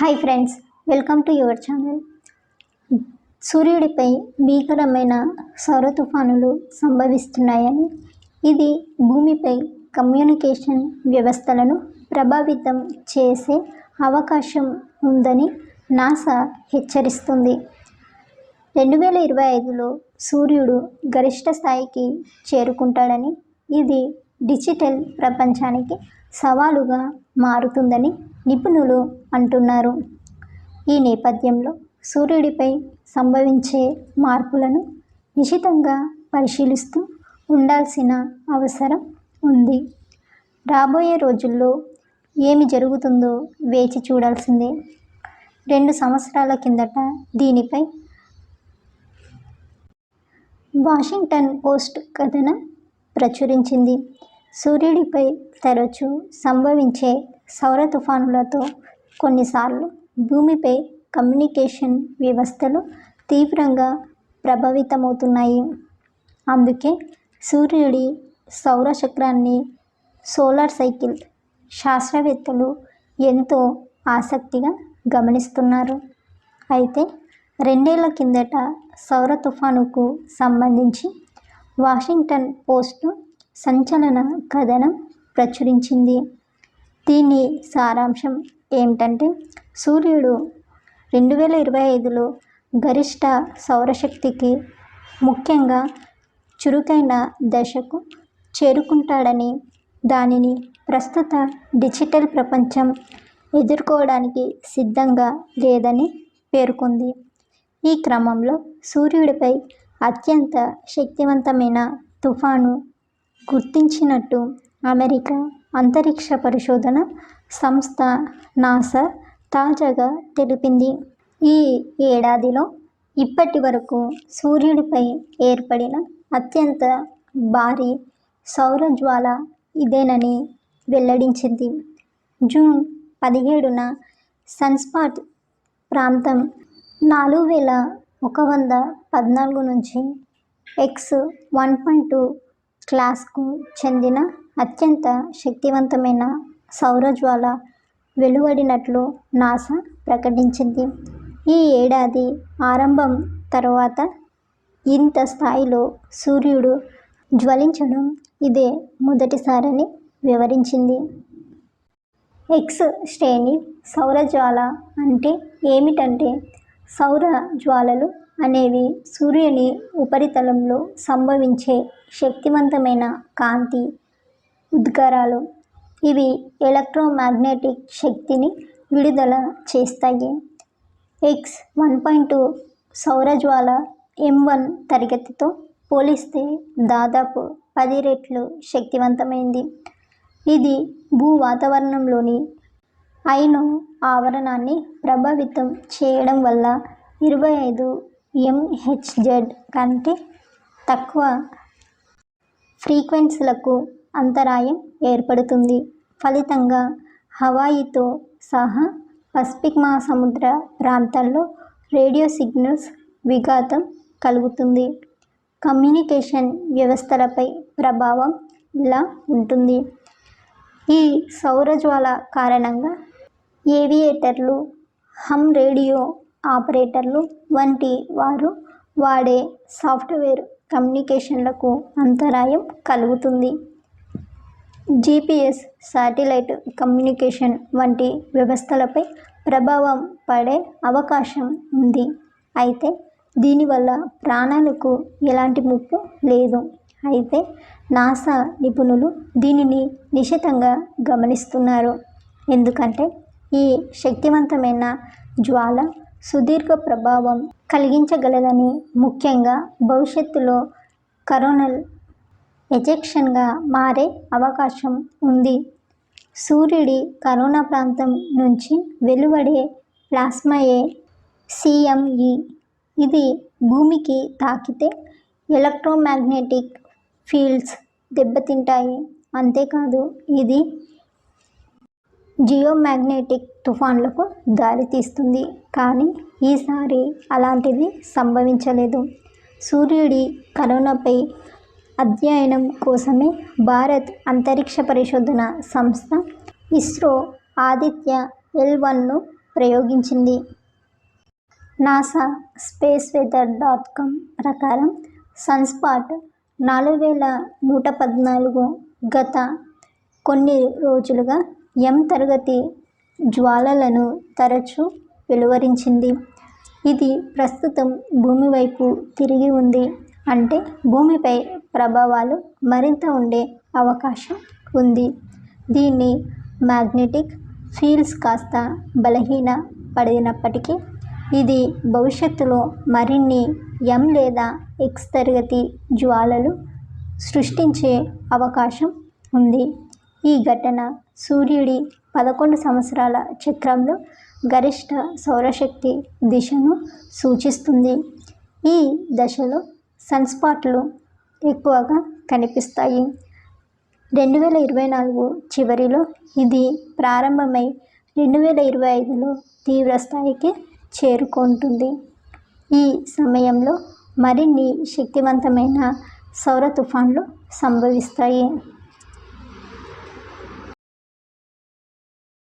Hi friends welcome to your channel సూర్యుడిపై భీకరమైన సౌర తుఫానులు సంభవిస్తున్నాయని ఇది భూమిపై కమ్యూనికేషన్ వ్యవస్థలను ప్రభావితం చేసే అవకాశం ఉందని నాసా హెచ్చరిస్తుంది. రెండు వేల ఇరవై ఐదులో సూర్యుడు గరిష్ట స్థాయికి చేరుకుంటాడని ఇది డిజిటల్ ప్రపంచానికి సవాలుగా మారుతుందని నిపుణులు అంటున్నారు. ఈ నేపథ్యంలో సూర్యుడిపై సంభవించే మార్పులను నిశితంగా పరిశీలిస్తూ ఉండాల్సిన అవసరం ఉంది. రాబోయే రోజుల్లో ఏమి జరుగుతుందో వేచి చూడాల్సిందే. రెండు సంవత్సరాల కిందట దీనిపై వాషింగ్టన్ పోస్ట్ కథనం ప్రచురించింది. సూర్యుడిపై తరచూ సంభవించే సౌర తుఫానులతో కొన్నిసార్లు భూమిపై కమ్యూనికేషన్ వ్యవస్థలు తీవ్రంగా ప్రభావితమవుతున్నాయి. అందుకే సూర్యుడి సౌర చక్రాన్ని సోలార్ సైకిల్ శాస్త్రవేత్తలు ఎంతో ఆసక్తిగా గమనిస్తున్నారు. అయితే రెండేళ్ళ కిందట సౌర తుఫానుకు సంబంధించి వాషింగ్టన్ పోస్ట్ సంచలన కథనం ప్రచురించింది. దీని సారాంశం ఏమిటంటే సూర్యుడు రెండు వేల ఇరవై ఐదులో గరిష్ట సౌరశక్తికి ముఖ్యంగా చురుకైన దశకు చేరుకుంటాడని దానిని ప్రస్తుత డిజిటల్ ప్రపంచం ఎదుర్కోవడానికి సిద్ధంగా లేదని పేర్కొంది. ఈ క్రమంలో సూర్యుడిపై అత్యంత శక్తివంతమైన తుఫాను గుర్తించినట్టు అమెరికా అంతరిక్ష పరిశోధన సంస్థ నాసా తాజాగా తెలిపింది. ఈ ఏడాదిలో ఇప్పటి వరకు సూర్యుడిపై ఏర్పడిన అత్యంత భారీ సౌర జ్వాల ఇదేనని వెల్లడించింది. జూన్ పదిహేడున సన్స్పాట్ ప్రాంతం నాలుగు వేల ఒక వంద పద్నాలుగు నుంచి ఎక్స్ వన్ పాయింట్ టూ క్లాస్కు చెందిన అత్యంత శక్తివంతమైన సౌరజ్వాల వెలువడినట్లు నాసా ప్రకటించింది. ఈ ఏడాది ఆరంభం తర్వాత ఇంత స్థాయిలో సూర్యుడు జ్వలించడం ఇదే మొదటిసారని వివరించింది. ఎక్స్ శ్రేణి సౌరజ్వాల అంటే ఏమిటంటే సౌర జ్వాలలు అనేవి సూర్యుని ఉపరితలంలో సంభవించే శక్తివంతమైన కాంతి ఉద్గారాలు. ఇవి ఎలక్ట్రోమాగ్నెటిక్ శక్తిని విడుదల చేస్తాయి. ఎక్స్ వన్ పాయింట్ టూ సౌరజ్వాల ఎం వన్ తరగతితో పోలిస్తే దాదాపు పది రెట్లు శక్తివంతమైంది. ఇది భూ వాతావరణంలోని ఐను ఆవరణాన్ని ప్రభావితం చేయడం వల్ల ఇరవై ఐదు ఎంహెచ్జెడ్ కంటే తక్కువ ఫ్రీక్వెన్సీలకు అంతరాయం ఏర్పడుతుంది. ఫలితంగా హవాయితో సహా పసిఫిక్ మహాసముద్ర ప్రాంతాల్లో రేడియో సిగ్నల్స్ విఘాతం కలుగుతుంది. కమ్యూనికేషన్ వ్యవస్థలపై ప్రభావం ఇలా ఉంటుంది. ఈ సౌరజ్వాల కారణంగా ఏవియేటర్లు హమ్ రేడియో ఆపరేటర్లు వంటి వారు వాడే సాఫ్ట్వేర్ కమ్యూనికేషన్లకు అంతరాయం కలుగుతుంది. జీపీఎస్ శాటిలైట్ కమ్యూనికేషన్ వంటి వ్యవస్థలపై ప్రభావం పడే అవకాశం ఉంది. అయితే దీనివల్ల ప్రాణాలకు ఎలాంటి ముప్పు లేదు. అయితే నాసా నిపుణులు దీనిని నిశితంగా గమనిస్తున్నారు. ఎందుకంటే ఈ శక్తివంతమైన జ్వాల సుదీర్ఘ ప్రభావం కలిగించగలదని ముఖ్యంగా భవిష్యత్తులో కరోనల్ ఎజెక్షన్గా మారే అవకాశం ఉంది. సూర్యుడి కరోనా ప్రాంతం నుంచి వెలువడే ప్లాస్మాయే సిఎంఈ. ఇది భూమికి తాకితే ఎలక్ట్రోమాగ్నెటిక్ ఫీల్డ్స్ దెబ్బతింటాయి. అంతేకాదు ఇది జియోమాగ్నెటిక్ తుఫాన్లకు దారితీస్తుంది కానీ ఈసారి అలాంటిది సంభవించలేదు. సూర్యుడి కరోనాపై అధ్యయనం కోసమే భారత్ అంతరిక్ష పరిశోధన సంస్థ ఇస్రో ఆదిత్య ఎల్ వన్ను ప్రయోగించింది. NASA space weather dot com ప్రకారం సన్స్పాట్ నాలుగు వేల నూట పద్నాలుగు గత కొన్ని రోజులుగా ఎం తరగతి జ్వాలలను తరచూ వెలువరించింది. ఇది ప్రస్తుతం భూమి వైపు తిరిగి ఉంది అంటే భూమిపై ప్రభావాలు మరింత ఉండే అవకాశం ఉంది. దీన్ని మ్యాగ్నెటిక్ ఫీల్డ్స్ కాస్త బలహీన పడినప్పటికీ ఇది భవిష్యత్తులో మరిన్ని ఎం లేదా ఎక్స్ తరగతి జ్వాలలు సృష్టించే అవకాశం ఉంది. ఈ ఘటన సూర్యుడి పదకొండు సంవత్సరాల చక్రంలో గరిష్ట సౌరశక్తి దిశను సూచిస్తుంది. ఈ దశలో సన్స్పాట్లు ఎక్కువగా కనిపిస్తాయి. రెండు వేల ఇరవై నాలుగు చివరిలో ఇది ప్రారంభమై రెండు వేల ఇరవై ఐదులో తీవ్ర స్థాయికి చేరుకుంటుంది. ఈ సమయంలో మరిన్ని శక్తివంతమైన సౌర తుఫాన్లు సంభవిస్తాయి.